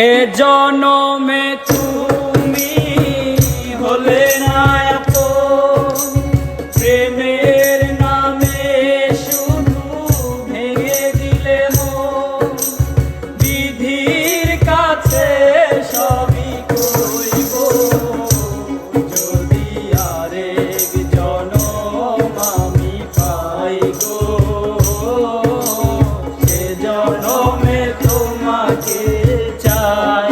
এ জনমে তুই 나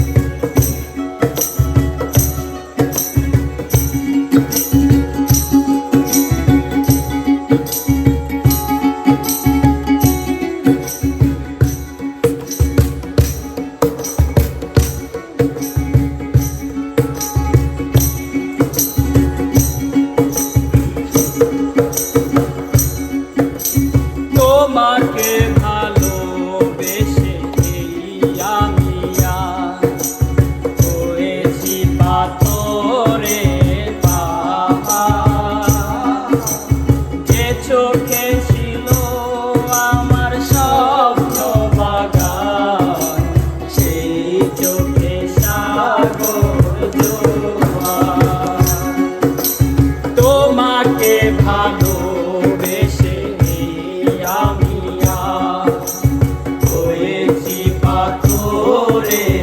day.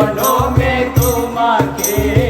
জনমে তোমাকে